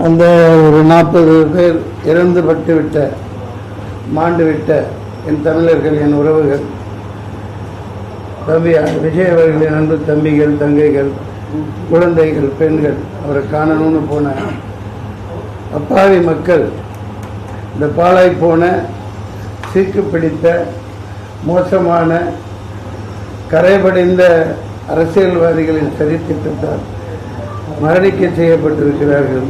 அந்த ஒரு நாற்பது பேர் இறந்து பட்டு விட்ட மாண்டு விட்ட என் தமிழர்கள் என் உறவுகள் தம்பி விஜய் அவர்களின் அன்பு தம்பிகள் தங்கைகள் குழந்தைகள் பெண்கள் அவரை காணணும்னு போன அப்பாவி மக்கள் இந்த பாலாய் போன சீக்கு பிடித்த மோசமான கரைபடைந்த அரசியல்வாதிகளின் சதித்திட்டத்தால் மரணிக்க செய்யப்பட்டிருக்கிறார்கள்.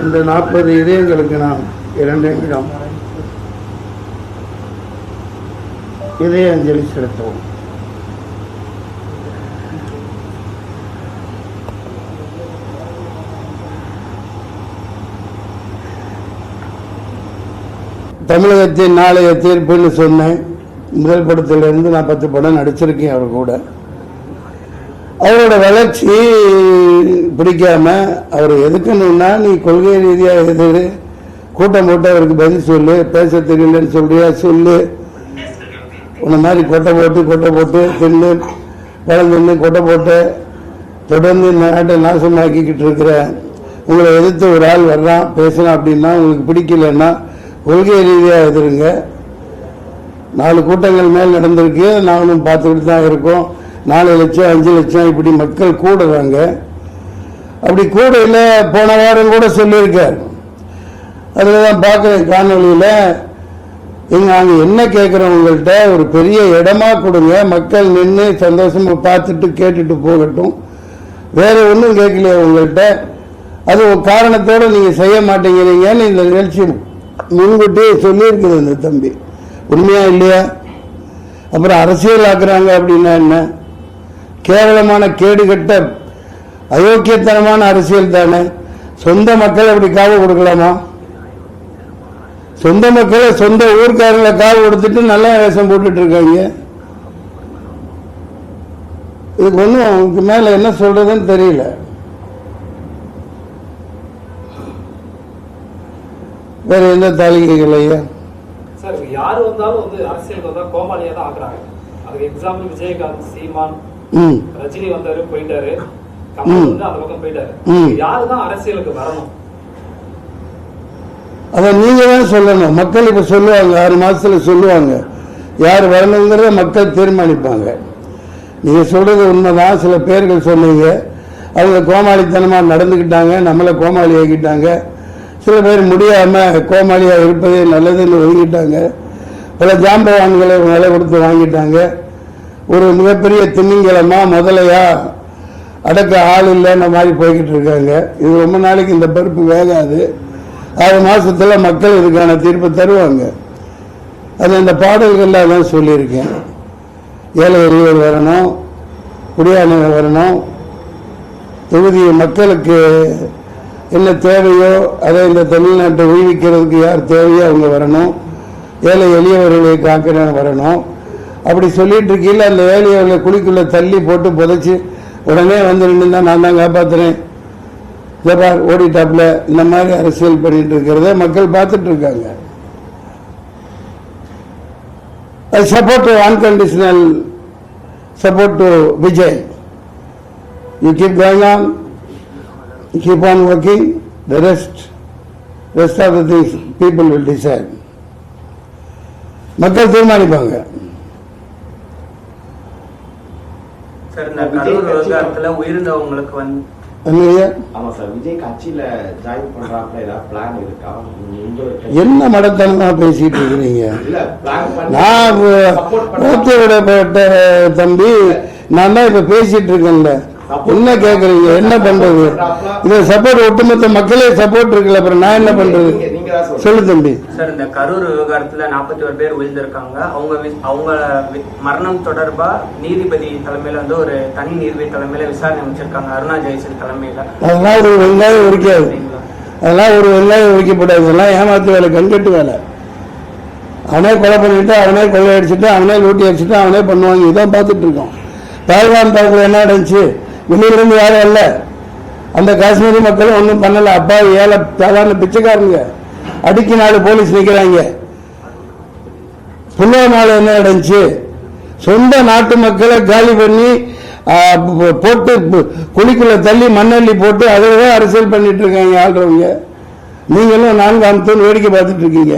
இந்த நாற்பது இதயங்களுக்கு நாம் இரண்டு நிமிடம் இதய அஞ்சலி செலுத்துவோம். தமிழகத்தின் நாளைய தீர்ப்புன்னு சொன்னேன். முதல் படத்திலிருந்து நான் பத்து படம் நடிச்சிருக்கேன் அவர் கூட. அவரோட வளர்ச்சி பிடிக்காம அவர் எதுக்கணும்னா நீ கொள்கை ரீதியாக எதிரு கூட்டம் போட்டு அவருக்கு பதில் சொல்லு பேச தெரியலன்னு சொல்றியா சொல்லு. உன்ன மாதிரி கொட்டை போட்டு கொட்டை போட்டு தின்னு பழம் தின்னு கொட்டை போட்டு தொடர்ந்து இந்த நாட்டை நாசமாக்கிக்கிட்டு இருக்கிற உங்களை எதிர்த்து ஒரு ஆள் வர்றான் பேசுறான் அப்படின்னா உங்களுக்கு பிடிக்கலன்னா கொள்கை ரீதியாக எதிருங்க. நாலு கூட்டங்கள் மேல் நடந்திருக்கு நாங்களும் பார்த்துக்கிட்டு தான் இருக்கோம். நாலு லட்சம் அஞ்சு லட்சம் இப்படி மக்கள் கூடுறாங்க. அப்படி கூடையில் போன வாரம் கூட சொல்லியிருக்கார். அதில் தான் பார்க்குறேன் காணொலியில் எங்கள் நாங்கள் என்ன கேட்குறோம் உங்கள்கிட்ட ஒரு பெரிய இடமா கொடுங்க. மக்கள் நின்று சந்தோஷமாக பார்த்துட்டு கேட்டுட்டு போகட்டும். வேற ஒன்றும் கேட்கலையா உங்கள்கிட்ட அது ஒரு காரணத்தோடு நீங்கள் செய்ய மாட்டேங்கிறீங்கன்னு இந்த நிகழ்ச்சி முன்கூட்டியே சொல்லியிருக்குது இந்த தம்பி. உண்மையா இல்லையா? அப்புறம் அரசியல் ஆக்குறாங்க அப்படின்னா என்ன? கேவலமான கேடுகட்ட அயோக்கியத்தனமான அரசியல் தானே? சொந்த மக்கள் அப்படி காவு கொடுக்கலாமா? சொந்த மக்களை சொந்த ஊர்க்காரங்களை காவு கொடுத்துட்டு நல்ல வேஷம் போட்டுட்டு இருக்காங்க. இதுக்கு ஒன்றும் இதுக்கு மேலே என்ன சொல்றதுன்னு தெரியல. வேற எந்த தாலிகைகள் ஐயா? யார் வந்தாலும் வந்து அரசியலுக்கு வந்தால் கோமாளியாக தான் ஆக்குறாங்க. அதுக்கு எக்ஸாம்பிள் விஜயகாந்த் சீமான் ரஜினி வந்தாரு போயிட்டாரு. கமல் ம். வந்து அந்த பக்கம் போயிட்டாரு. ம். யாரு தான் அரசியலுக்கு வரணும்? அதை நீங்க தான் சொல்லணும். மக்கள் இப்ப சொல்லுவாங்க ஆறு மாசத்துல சொல்லுவாங்க. யார் வரணுங்கிறத மக்கள் தீர்மானிப்பாங்க. நீங்க சொல்றது உண்மைதான். சில பேர்கள் சொன்னீங்க. அவங்க கோமாளித்தனமா நடந்துக்கிட்டாங்க. நம்மளை கோமாளி ஆக்கிட்டாங்க. சில பேர் முடியாம கோமாளியா இருப்பதே நல்லதுன்னு ஒதுங்கிட்டாங்க. பல ஜாம்பவான்களை விலை கொடுத்து வாங்கிட்டாங்க. ஒரு மிகப்பெரிய திமிங்கலமா முதலையா அடக்க ஆள் இல்லைன்ற மாதிரி போய்கிட்டு இருக்காங்க. இது ரொம்ப நாளைக்கு இந்த பருப்பு வேகாது. ஆறு மாதத்தில் மக்கள் இதுக்கான தீர்ப்பு தருவாங்க. அது இந்த பாடல்கள்ல தான் சொல்லியிருக்கேன். ஏழை எளியவர் வரணும் குடியானவர் வரணும். தொகுதி மக்களுக்கு என்ன தேவையோ அதை இந்த தமிழ்நாட்டை உய்விக்கிறதுக்கு யார் தேவையோ அவங்க வரணும். ஏழை எளியவர்களை காக்கிறவங்க வரணும். அப்படி சொல்லிட்டு இருக்கையில் அந்த வேலையை குழிக்குள்ள தள்ளி போட்டு புதைச்சி உடனே வந்து நின்று நான் தான் காப்பாத்துறேன். ஜபார் ஓடிட்டாப்ல இந்த மாதிரி அரசியல் பண்ணிட்டு இருக்கிறத மக்கள் பார்த்துட்டு இருக்காங்க. Support to unconditional support to Vijay you keep going on keep on working the rest rest of the things people will decide மக்கள் தீர்மானிப்பாங்க. சார் இந்த கரூர் விவகாரத்துல உயிரிழந்தவங்களுக்கு வந்து என்ன மடத்தனமா பேசிட்டு இருக்கிறீங்க? நான் ஓத்து விடப்பட்ட தம்பி நான் தான் இப்ப பேசிட்டு இருக்கேன்ல. என்ன கேக்குறீங்க? என்ன பண்றது? இத சப்போர்ட் ஒட்டுமொத்த மக்களே சப்போர்ட் இருக்குல்ல அப்புறம் நான் என்ன பண்றது? சொல்லு தம்பி. சார் இந்த கரூர் விவகாரத்துல நாற்பத்தி ஒரு பேர் உயிர்ந்திருக்காங்க. அவங்க அவங்க மரணம் தொடர்பா நீதிபதி தலைமையில வந்து ஒரு தனி நீதிபதி தலைமையில விசாரணை அமைச்சிருக்காங்க. அருணா ஜெயசன் தலைமையில. அதெல்லாம் ஒரு வெங்காயம் உரிக்காது. அதெல்லாம் ஒரு வெங்காயம் உரிக்கப்படாது. இதெல்லாம் ஏமாத்து வேலை கண்கட்டு வேலை. அவனே கொலை பண்ணிட்டு அவனே கொள்ளை அடிச்சுட்டு அவனே லூட்டி அடிச்சுட்டு அவனே பண்ணுவாங்க. இதான் பார்த்துட்டு இருக்கோம். தாய்வான் தாக்குல என்ன நடந்துச்சு? வெளியிலிருந்து யாரும் இல்ல அந்த காஷ்மீரி மக்களும் ஒன்றும் பண்ணல. அப்பா ஏழை சாதாரண பிச்சைக்காரங்க. அடிக்கு நாலு போலீஸ் நிக்கிறாங்க. புல்வாமால என்ன நடந்துச்சு? சொந்த நாட்டு மக்களை காலி பண்ணி போட்டு குழிக்குள்ள தள்ளி மண்ணள்ளி போட்டு அதில் தான் அரசியல் பண்ணிட்டு இருக்காங்க ஆள்றவங்க. நீங்களும் நான்காம் தூண் வேடிக்கை பார்த்துட்டு இருக்கீங்க.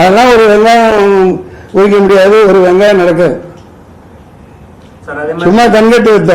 அதெல்லாம் ஒரு வெங்காயம் உரிக்க முடியாது ஒரு வெங்காயம் மாதிரி சும்மா கண்கட்டு வைத்த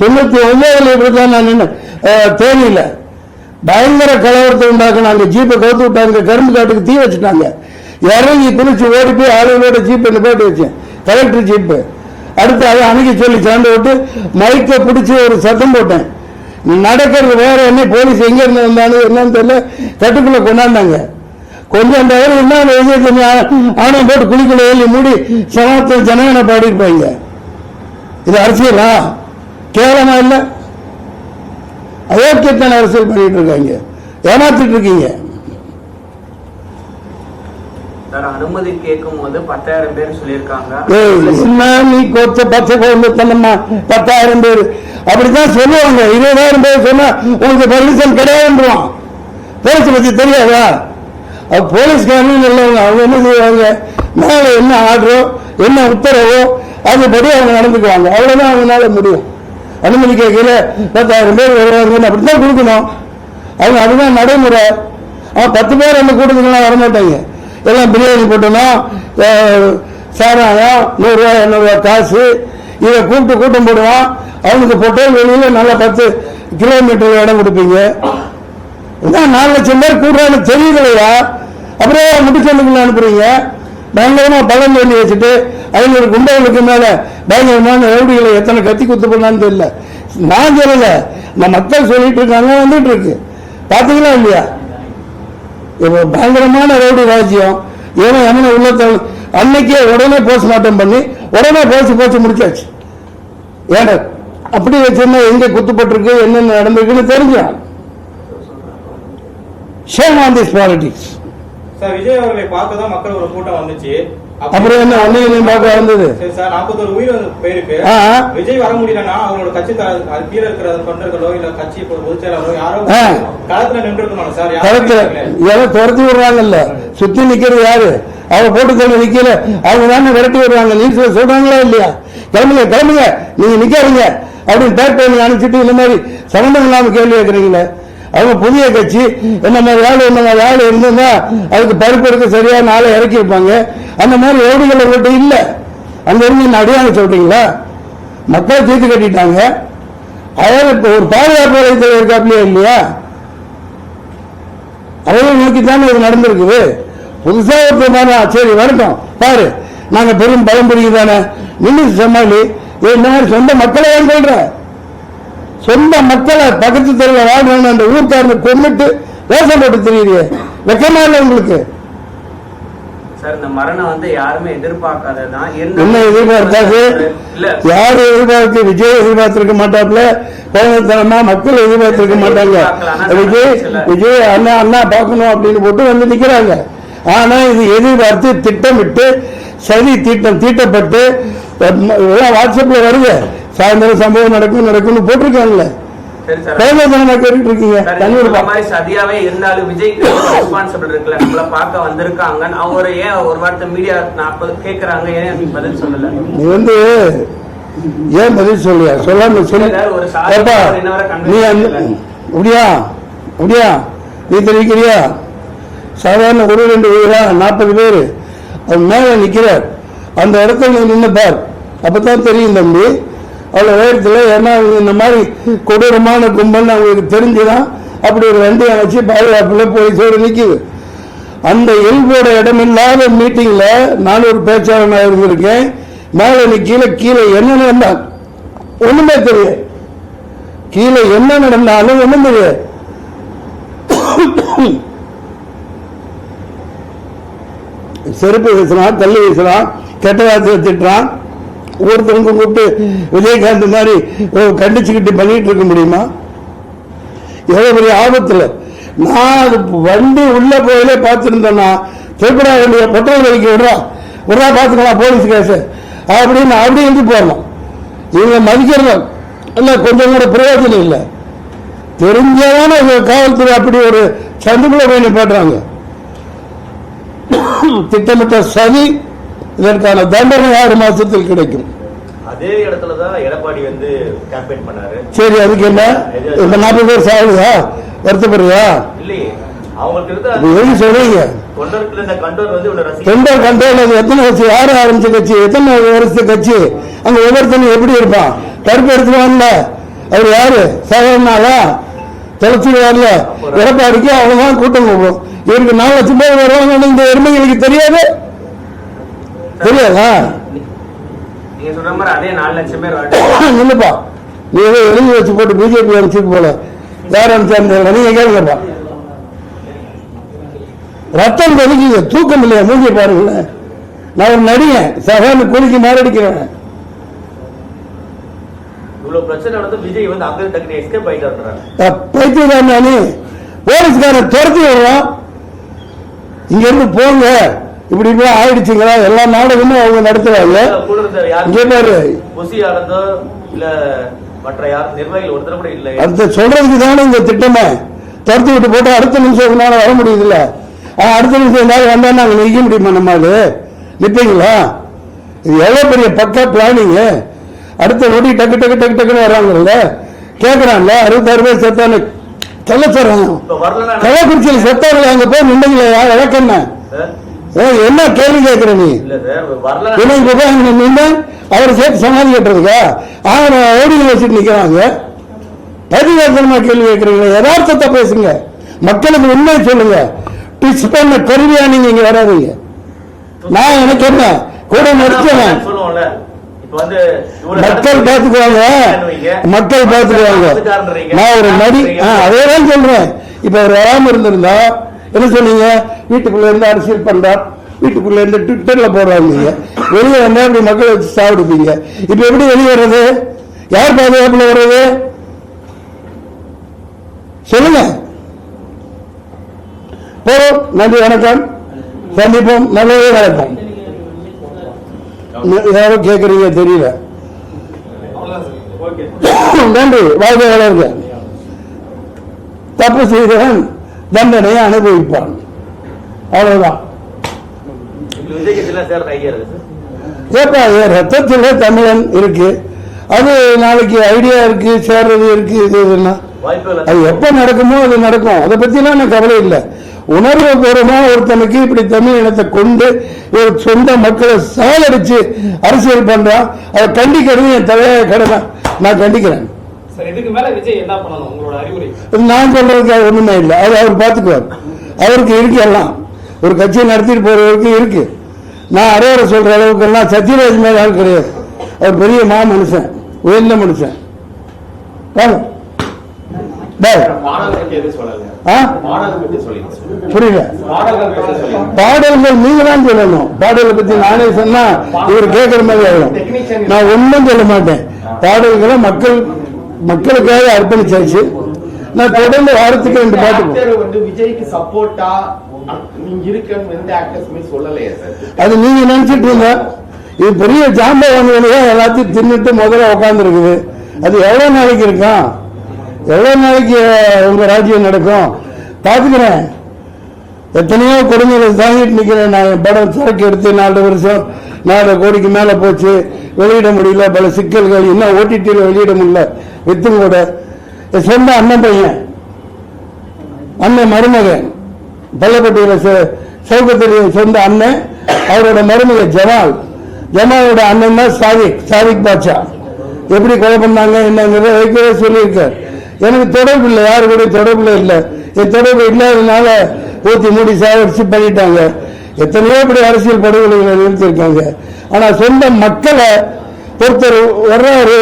தொண்ணூத்தி ஒன்பதுல இப்படிதான் நான் நின்று தேனியில. பயங்கர கலவரத்தை உண்டாக்குனாங்க. ஜீப்பை கவுத்து விட்டாங்க. கரும்பு காட்டுக்கு தீ வச்சுட்டாங்க. இறங்கி குளிச்சு ஓடி போய் ஜீப்பை என்ன போட்டு வச்சேன். Collector jeep. அடுத்து அதை அணுகி சொல்லி சாண்டு விட்டு மைக்கை பிடிச்சி ஒரு சத்தம் போட்டேன். நடக்கிறது வேற என்ன போலீஸ் எங்க இருந்து வந்தாலும் என்னன்னு தெரியல. கட்டுக்குள்ள கொண்டாந்தாங்க. கொஞ்சம் தவிர என்ன ஆணையம் ஆணம் போட்டு குளிக்குள்ள எழுதி மூடி சமத்துவ ஜனகனை பாடியிருப்பாங்க. இது அரசியலா? கேவலமா இல்ல? அயோக்கியத்தன அரசியல் பண்ணிட்டு இருக்காங்க. ஏமாத்திட்டு இருக்கீங்க. அனுமதி கேட்கும் போது பத்தாயிரம் பேர் சொல்லியிருக்காங்க. பத்தாயிரம் பேர். அப்படித்தான் சொல்லுவாங்க. இருபதாயிரம் பேர் சொன்னா உங்களுக்கு பர்மிஷன் கிடையாதுன்றான் போலீஸ் பத்தி தெரியாதா? அது போலீஸ்காரனும் நல்லவங்க. அவங்க என்ன செய்வாங்க? மேல என்ன ஆர்டரோ என்ன உத்தரவோ அதுபடி அவங்க நடந்துக்குவாங்க. அவ்வளவுதான் அவங்களால முடியும். அனுமதி கேட்கல பத்தாயிரம் பேர் வருவாங்கன்னு அப்படித்தான் கொடுக்கணும். அவங்க அதுதான் நடைமுறை. அவன் பத்து பேர் அந்த கூட்டத்துக்குலாம் வரமாட்டாங்க. எல்லாம் பிரியாணி போட்டணும் சாராயம் நூறுரூவா எண்ணூறுவா காசு இதை கூப்பிட்டு கூட்டம் போடுவான். அவனுக்கு பொட்டல் வெளியில் நல்லா பத்து கிலோமீட்டர் இடம் கொடுப்பீங்க. இதான் நாலு லட்சம் பேர் கூடுறான்னு தெரியலையா? அப்படியே முடிச்சவனுக்குள்ள அனுப்புறீங்க. பயங்கரமா பலம் சொல்லி வச்சுட்டு ஐநூறு குண்டர்களுக்கு மேல பயங்கரமான ரவுடிகளை எத்தனை கத்தி குத்து பண்ணான்னு தெரியல. நான் சொல்லல. நம்ம மக்கள் சொல்லிட்டு இருக்காங்க வந்துட்டு இருக்கு. பாத்தீங்களா இல்லையா? இப்போ பயங்கரமான ரவுடி ராஜ்யம். ஏன்னா எமன உள்ளத்தால் அன்னைக்கே உடனே போஸ்ட்மார்ட்டம் பண்ணி உடனே போச்சு போச்சு முடிச்சாச்சு. ஏன்னா அப்படி வச்சிருந்தா எங்க குத்துப்பட்டிருக்கு என்னென்ன நடந்திருக்குன்னு தெரிஞ்சான் shame on this politics sir Vijay அவர்களை பார்க்க தான் மக்கள் ஒரு கூட்டம் வந்துச்சு. அப்ப- அப்புறம் என்ன ஒன்னையும் பார்க்க வந்தது? சரி சார் நாற்பத்தொரு உயிர் வந்து போயிருக்கு. விஜய் வர முடியலன்னா அவங்களோட கட்சி கீழே இருக்கிற தொண்டர்களோ இல்ல கட்சி பொதுச் செயலாளரோ யாரோ. களத்துல நின்று இருக்கணும் சார் கரெக்ட் யாரும் யாரோ துரத்தி விடுறாங்கல்ல. சுத்தி நிக்கிறது யாரு? அவங்க போட்டு தள்ளி நிக்கல. அவங்க தானே விரட்டி விடுறாங்க. நியூஸ்ல சொல்றாங்களா இல்லையா? கிளம்புங்க கிளம்புங்க. நீங்க நிக்காதீங்க. அப்படின்னு பேக் பண்ணி அனுப்பிச்சிட்டு இந்த மாதிரி சம்பந்தம் இல்லாம கேள்வி கேட்கறீங்களே. அவங்க புதிய கட்சி. என்ன மாதிரி ஆள் என்ன மாதிரி ஆள் இருந்திருந்தா அதுக்கு பருப்பு எடுக்க சரியான நாளை இறக்கியிருப்பாங்க அந்த மாதிரி ஓடுகள் அவர்கிட்ட இல்லை. அங்கே இருந்து என்ன அடியாங்க சொல்றீங்களா? மக்கள் தீர்த்து கட்டிட்டாங்க. அவர் இப்போ ஒரு பாதுகாப்பு வலைத்தளம் இருக்காப்லையா இல்லையா? அவரை நோக்கி தானே இது நடந்திருக்குது. புதுசாக ஒருத்தர் சரி வரட்டும். பாரு நாங்கள் பெரும் பலம் புரியுது தானே. நின்று சமாளி இந்த மாதிரி சொந்த மக்களை ஏன் சொல்ற? சொந்த மக்களை பக்கத்து தெருவில் வாழ்றவங்க அந்த ஊர்க்காரனை கொண்டுட்டு வேஷம் போட்டு தெரியுது வெக்கமா இல்லை உங்களுக்கு? சார் என்ன எதிர்பார்த்தாது இல்ல. யாரு எதிர்பார்த்து விஜய் எதிர்பார்த்திருக்க மாட்டாப்ல கோவத்தனமா மக்கள் எதிர்பார்த்திருக்க மாட்டாங்க. விஜய் விஜய் அண்ணா அண்ணா பார்க்கணும் அப்படின்னு போட்டு வந்து நிக்கிறாங்க. ஆனா இது எதிர்பார்த்து திட்டமிட்டு சதி தீட்டம் தீட்டப்பட்டு வாட்ஸ்அப்ல வருது. சாயந்தரம் சம்பவம் நடக்கும் நடக்கும்னு போட்டிருக்காங்களே சதியாவே இருந்தாலும் விஜய்க்கு ரெஸ்பான்சிபிள் இருக்குல்ல. நம்மள பார்க்க வந்திருக்காங்கன்னு அவங்க ஏன் ஒரு வார்த்தை மீடியா நாற்பது கேக்குறாங்க? ஏன் பதில் சொல்லல? நீ வந்து ஏன் பதில் சொல்லியா? சொல்லாம சொல்லு. வரை convince நீ தெரிவிக்கிறியா? சாதாரண ஒரு ரெண்டு உயிரா? நாற்பது பேர். அவன் மேல நிக்கிறார். அந்த இடத்துல நீ நின்று பார். அப்பதான் தெரியும் தம்பி அவ்வளோ உயரத்தில் ஏன்னா இந்த மாதிரி கொடூரமான கும்பல்னு அவங்களுக்கு தெரிஞ்சுதான் அப்படி ஒரு வண்டியை வச்சு போய் போலீஸோடு நிற்கிது அந்த எல்போட இடமில்லாத மீட்டிங்கில் நான் ஒரு பேச்சாளனாக இருந்திருக்கேன். மேலே நீ கீழே கீழே என்ன நடந்தால்? ஒன்றுமே தெரியும் கீழே என்ன நடந்தாலும் ஒன்றும் தெரியாது செருப்பு வீசலாம் தள்ளி வீசலாம் கெட்ட வார்த்தை திட்டுறான். ஒருத்தவங்க கூப்பிட்டு விஜயகாந்த் மாதிரி கண்டிச்சுக்கிட்டு பண்ணிட்டு இருக்க முடியுமா? எவ்வளவு பெரிய ஆபத்துல. நான் அது வண்டி உள்ள போயிலே பார்த்துருந்தேன்னா திருப்படா வேண்டிய பெட்ரோல் வலிக்கு விடுறா. விடுறா பார்த்துக்கலாம் போலீஸ் கேஸ் அப்படின்னு அப்படி எழுதி போடலாம் இவங்க மதிக்கிறோம் இல்லை கொஞ்சம் கூட பிரயோஜனம் இல்லை. தெரிஞ்சதான காவல்துறை அப்படி ஒரு சந்துக்குள்ள போய் நிப்பாட்டுறாங்க. திட்டமிட்ட சதி இதற்கான தண்டனை ஆறு மாசத்தில் கிடைக்கும். அதே இடத்துல தான் எடப்பாடி வந்து கேம்பெயின் பண்ணாரு. சரி அதுக்கு என்ன? இப்ப நாற்பது பேர் சாகுதா? வருத்தப்படுறியா? இல்லையே. அவங்களுக்கு சொல்றீங்க? அது எத்தனை கட்சி? யாரு ஆரம்பிச்ச கட்சி எத்தனை வருஷத்து கட்சி? அங்க ஒவ்வொருத்தனும் எப்படி இருப்பான்? கருப்பு எடுத்துருவான்ல அவர் யாரு? சாதாரணாளா தொலைச்சிடுவார்ல எடப்பாடிக்கு அவ்வளவுதான் கூட்டம் கூடும் இவருக்கு நாலு லட்சம் பேர் வருவாங்கன்னு இந்த எருமைகளுக்கு தெரியாது. தெரியாதா நீங்க சொல்ற மாதிரி அதே நாலு லட்சம் பேர் நில்லுப்பா. நீ ஏதோ எழுதி வச்சு போட்டு பிஜேபி அனுப்பிச்சிட்டு போல. யார் அனுப்பிச்சாரு நீங்க கேளுங்கப்பா. ரத்தம் கொதிக்குது. தூக்கம் இல்லையா? மூஞ்சி பாருங்களேன் நான் ஒரு நடிகன். சகான்னு குலுக்கி மாரடிக்கிறேன் பைத்தியக்காரன் போலீஸ்காரன் துரத்தி விடுறான். இங்க இருந்து போங்க. இப்படி இப்படி ஆயிடுச்சுங்களா? எல்லா நாடகமும் அவங்க நடத்துறாங்க. இங்கே பாரு. அந்த சொல்றதுக்கு தானே இந்த திட்டமே. துரத்தி விட்டு போட்டு அடுத்த நிமிஷம் உங்களால வர முடியுதுல்ல. அடுத்த நிமிஷம் எல்லாரும் வந்தா நாங்க நிக்க முடியுமா நம்மால நிப்பீங்களா? இது எவ்வளவு பெரிய பக்கா பிளானிங் அடுத்த நொடி டக்கு டக்கு டக்கு டக்குன்னு வர்றாங்கல்ல. கேக்குறான்ல அறுபத்தாறு பேர் செத்தானு வரலன்னா கள்ளக்குறிச்சியில் செத்தார்கள் அங்க போய் நின்றீங்களா சார், என்ன கேள்வி கேட்கிற நீ? போய் அங்க நின்று அவரை சேர்த்து சமாதி கட்டுறதுக்கா? அவரை ஓடி வச்சுட்டு நிக்கிறாங்க. பதிவேசனமா கேள்வி கேட்கறீங்க யதார்த்தத்தை பேசுங்க. மக்களுக்கு உண்மையை சொல்லுங்க. பிச் பண்ண கருவியா நீங்க இங்க வராதீங்க. நான் எனக்கு என்ன? கூட இவ்வளவு மக்கள். பார்த்துக்குவாங்க. மக்கள் பார்த்துக்குவாங்க. நான் ஒரு நடி ஆ, அதேதான் சொல்றேன். இப்ப அவர் வராம இருந்திருந்தா என்ன சொன்னீங்க? வீட்டுக்குள்ள இருந்து அரசியல் பண்றா? வீட்டுக்குள்ள இருந்து ட்விட்டர்ல போடுறாங்க நீங்க. வெளியே வந்தா இப்படி மக்களை வச்சு சாப்பிடுப்பீங்க இப்ப எப்படி வெளியே வர்றது? யார் பாதுகாப்புல வர்றது? சொல்லுங்க. போறோம். நன்றி வணக்கம். சந்திப்போம். நல்லதே நடக்கும். யாரோ கேக்குறீங்க தெரியல. நன்றி. வாழ்க்கை வளர்க. தப்பு செய்தவன் தண்டனையை அனுபவிப்பான் அவ்வளவுதான். ஏப்பா என் தமிழன் இருக்கு. அது நாளைக்கு ஐடியா இருக்கு சேர்றது இருக்கு இது இதுன்னா. அது எப்ப நடக்குமோ அது நடக்கும். அதை பற்றிலாம் எனக்கு கவலை இல்லை. உணர்வு பூர்வமா ஒருத்தனுக்கு இப்படி தமிழ் இனத்தை கொண்டு ஒரு சொந்த மக்களை சாலடிச்சு அரசியல் பண்றான் அதை கண்டிக்கிறது என் தலையாக கடமை. நான் கண்டிக்கிறேன். நான் சொல்றதுக்கு ஒண்ணுமே இல்லை. அது அவர் பார்த்துக்குவார் அவருக்கு இருக்கு எல்லாம். ஒரு கட்சியை நடத்திட்டு போறவருக்கு இருக்கு. நான் அரையரை சொல்ற அளவுக்கு எல்லாம் சத்யராஜ் மேல ஆள் கிடையாது. அவர் பெரிய மா மனுஷன். உயர்ந்த மனுஷன். புரியல. பாடல்கள் நீங்க தான் சொல்லணும். பாடலை பத்தி நானே சொன்னா இவர் கேட்கற மாதிரி ஆயிடும். நான் ஒண்ணும் சொல்ல மாட்டேன். பாடல்களை மக்கள் மக்களுக்காக அர்ப்பணிச்சாச்சு. நான் தொடர்ந்து வாரத்துக்கு ரெண்டு பாட்டு வந்து விஜய்க்கு சப்போர்ட்டா அது நீங்க நினைச்சிட்டு இருங்க. இது பெரிய ஜாம்பவான்களே எல்லாத்தையும் தின்னுட்டு முதல்ல உட்காந்துருக்குது அது எவ்வளவு நாளைக்கு இருக்கும்? எவ்வளவு நாளைக்கு உங்க ராஜ்யம் நடக்கும்? பாத்துக்கிறேன் எத்தனையோ கொடுமைகளை தாங்கிட்டு நிக்கிறேன். நான் படம் சரக்கு எடுத்து நாலு வருஷம் நாலு கோடிக்கு மேல போச்சு. வெளியிட முடியல. பல சிக்கல்கள். இன்னும் ஓடிடியில் வெளியிட முடியல. வித்து கூட என் சொந்த அண்ணன் பையன். அண்ணன் மருமகன். பள்ளப்பட்டியில் சௌகத்திரிய சொந்த அண்ணன். அவரோட மருமக ஜமால். ஜமாலோட அண்ணன் தான் சாதிக் சாதிக் பாட்சா எப்படி கொலை பண்ணாங்க என்னங்கிறத வைக்கவே சொல்லியிருக்கார். எனக்கு தொடர்பு இல்லை யாரு கூட தொடர்பு இல்லை. என் தொடர்பு இல்லாததுனால ஊத்தி மூடி சாவடிச்சு பண்ணிட்டாங்க. எத்தனையோ இப்படி அரசியல் படுகொலைகளை நிறுத்தியிருக்காங்க. ஆனா சொந்த மக்களை ஒருத்தர் வர்றாரு.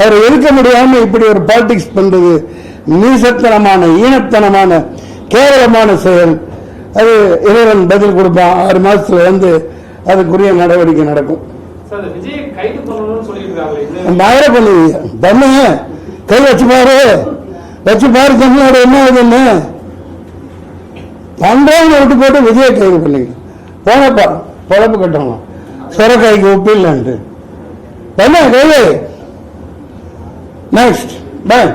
அவரை எதிர்க்க முடியாம இப்படி ஒரு பாலிடிக்ஸ் பண்றது நீசத்தனமான ஈனத்தனமான கேவலமான செயல். அது இறைவன் பதில் கொடுப்பான். ஆறு மாசத்துல வந்து அதுக்குரிய நடவடிக்கை நடக்கும். மயிர பண்ணுவீங்க பண்ணுங்க கை வச்சு பாரு. வச்சு பாரு தமிழ்நாடு என்ன ஆகுதுன்னு பண்றவங்க விட்டு போட்டு விஜய கைது பண்ணுங்க. போனப்பா பொழப்பு கட்டணும். சுரக்காய்க்கு உப்பு இல்லைன்ட்டு பண்ண கைது. நெக்ஸ்ட் பாய்